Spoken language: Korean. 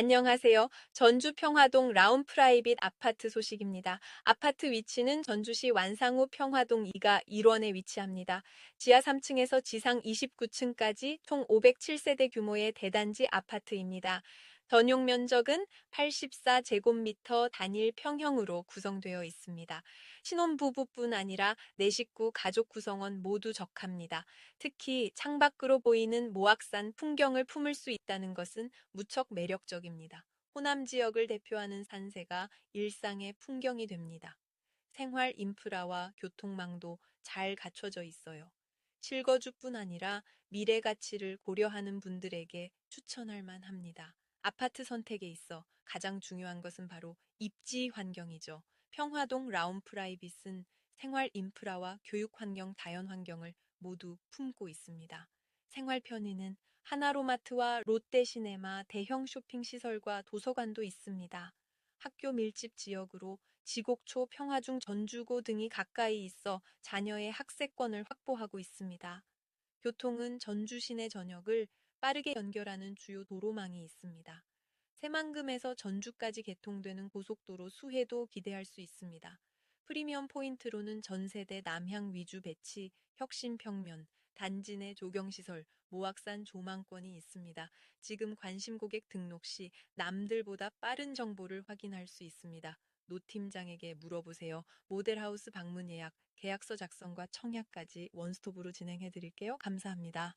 안녕하세요. 전주 평화동 라운 프라이빗 아파트 소식입니다. 아파트 위치는 전주시 완상우 평화동 2가 1원에 위치합니다. 지하 3층에서 지상 29층까지 총 507세대 규모의 대단지 아파트입니다. 전용 면적은 84제곱미터 단일 평형으로 구성되어 있습니다. 신혼부부뿐 아니라 내 식구 가족 구성원 모두 적합니다. 특히 창밖으로 보이는 모악산 풍경을 품을 수 있다는 것은 무척 매력적입니다. 호남 지역을 대표하는 산세가 일상의 풍경이 됩니다. 생활 인프라와 교통망도 잘 갖춰져 있어요. 실거주뿐 아니라 미래 가치를 고려하는 분들에게 추천할 만합니다. 아파트 선택에 있어 가장 중요한 것은 바로 입지 환경이죠. 평화동 라운 프라이빗은 생활 인프라와 교육 환경, 자연 환경을 모두 품고 있습니다. 생활 편의는 하나로마트와 롯데시네마 대형 쇼핑 시설과 도서관도 있습니다. 학교 밀집 지역으로 지곡초, 평화중, 전주고 등이 가까이 있어 자녀의 학세권을 확보하고 있습니다. 교통은 전주 시내 전역을 빠르게 연결하는 주요 도로망이 있습니다. 새만금에서 전주까지 개통되는 고속도로 수해도 기대할 수 있습니다. 프리미엄 포인트로는 전세대 남향 위주 배치, 혁신평면, 단지 내 조경시설, 모악산 조망권이 있습니다. 지금 관심 고객 등록 시 남들보다 빠른 정보를 확인할 수 있습니다. 노 팀장에게 물어보세요. 모델하우스 방문 예약, 계약서 작성과 청약까지 원스톱으로 진행해 드릴게요. 감사합니다.